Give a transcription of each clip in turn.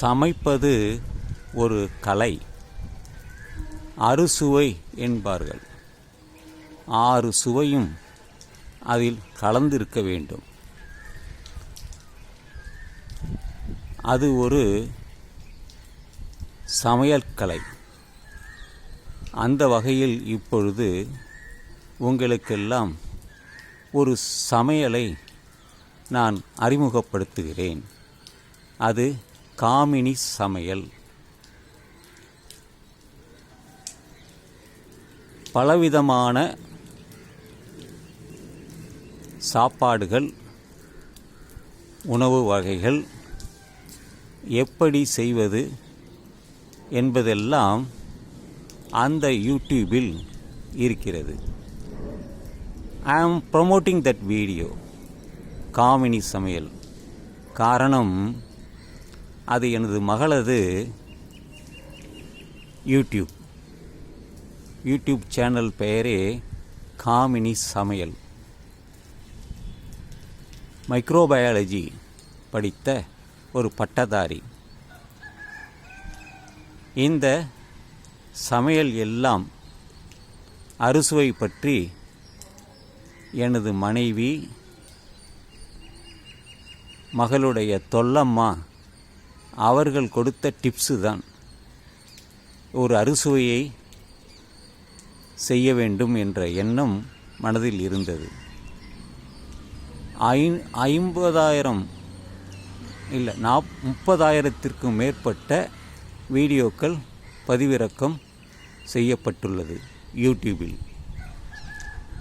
சமைப்பது ஒரு கலை. அறுசுவை என்பார்கள். ஆறு சுவையும் அதில் கலந்திருக்க வேண்டும். அது ஒரு சமையல் கலை. அந்த வகையில் இப்பொழுது உங்களுக்கெல்லாம் ஒரு சமையலை நான் அறிமுகப்படுத்துகிறேன். அது காமினி சமையல். பலவிதமான சாப்பாடுகள் உணவு வகைகள் எப்படி செய்வது என்பதெல்லாம் அந்த யூடியூபில் இருக்கிறது. ஐ ஆம் ப்ரொமோட்டிங் தட் வீடியோ காமினி சமையல். காரணம் அது எனது மகளது யூடியூப். யூடியூப் சேனல் பெயரே காமினி சமையல். மைக்ரோபயாலஜி படித்த ஒரு பட்டதாரி. இந்த சமையல் எல்லாம் அறுசுவை பற்றி எனது மனைவி மகளுடைய தொல்லம்மா அவர்கள் கொடுத்த டிப்ஸு தான். ஒரு அறுசுவையை செய்ய வேண்டும் என்ற எண்ணம் மனதில் இருந்தது. ஐ ஐம்பதாயிரம் இல்லை நாப் முப்பதாயிரத்திற்கும் மேற்பட்ட வீடியோக்கள் பதிவிறக்கம் செய்யப்பட்டுள்ளது யூடியூபில்.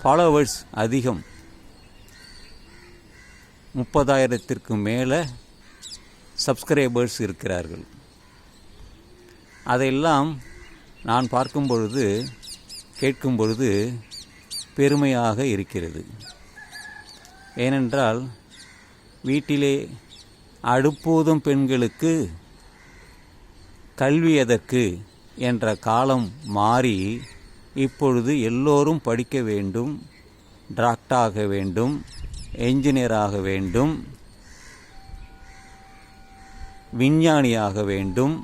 ஃபாலோவர்ஸ் அதிகம். முப்பதாயிரத்திற்கு மேலே சப்ஸ்கிரைபர்ஸ் இருக்கிறார்கள். அதையெல்லாம் நான் பார்க்கும் பொழுது கேட்கும் பொழுது பெருமையாக இருக்கிறது. ஏனென்றால் வீட்டிலே அடுப்பூதும் பெண்களுக்கு கல்வி எதற்கு என்ற காலம் மாறி இப்பொழுது எல்லோரும் படிக்க வேண்டும் டாக்டராக வேண்டும் என்ஜினியராக வேண்டும் விஞ்ஞானியாக வேண்டும்.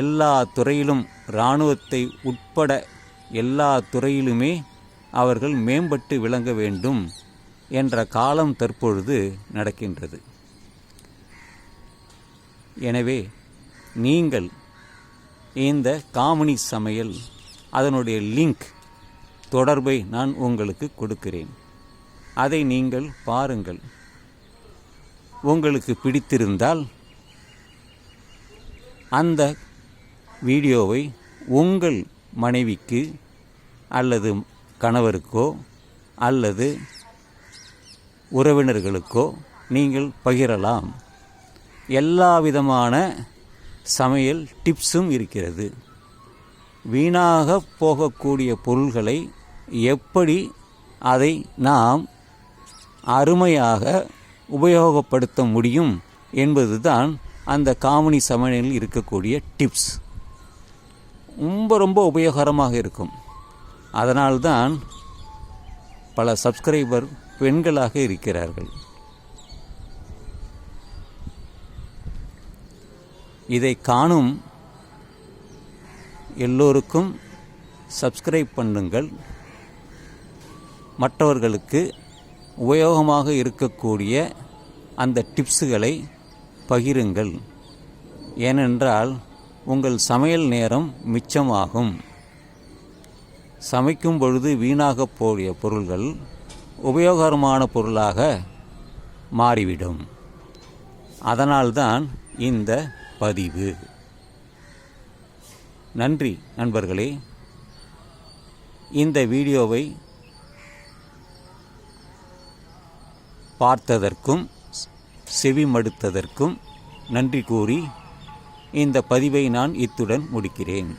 எல்லா துறையிலும் இராணுவத்தை உட்பட எல்லா துறையிலுமே அவர்கள் மேம்பட்டு விளங்க வேண்டும் என்ற காலம் தற்பொழுது நடக்கின்றது. எனவே நீங்கள் இந்த காமினி சமையல் அதனுடைய லிங்க் தொடர்பை நான் உங்களுக்கு கொடுக்கிறேன். அதை நீங்கள் பாருங்கள். உங்களுக்கு பிடித்திருந்தால் அந்த வீடியோவை உங்கள் மனைவிக்கு அல்லது கணவருக்கோ அல்லது உறவினர்களுக்கோ நீங்கள் பகிரலாம். எல்லா விதமான சமையல் டிப்ஸும் இருக்கிறது. வீணாக போகக்கூடிய பொருள்களை எப்படி அதை நாம் அருமையாக உபயோகப்படுத்த முடியும் என்பதுதான் அந்த காமினி சமையலில் இருக்கக்கூடிய டிப்ஸ் ரொம்ப ரொம்ப உபயோகரமாக இருக்கும். அதனால்தான் பல சப்ஸ்கிரைபர் பெண்களாக இருக்கிறார்கள். இதை காணும் எல்லோருக்கும் சப்ஸ்கிரைப் பண்ணுங்கள். மற்றவர்களுக்கு உபயோகமாக இருக்கக்கூடிய அந்த டிப்ஸுகளை பகிருங்கள். ஏனென்றால் உங்கள் சமையல் நேரம் மிச்சமாகும். சமைக்கும் பொழுது வீணாக போடிய பொருள்கள் உபயோகரமான பொருளாக மாறிவிடும். அதனால்தான் இந்த பதிவு. நன்றி நண்பர்களே. இந்த வீடியோவை பார்த்ததற்கும் செவிமடுத்ததற்கும் நன்றி கூறி இந்த பதிவை நான் இத்துடன் முடிக்கிறேன்.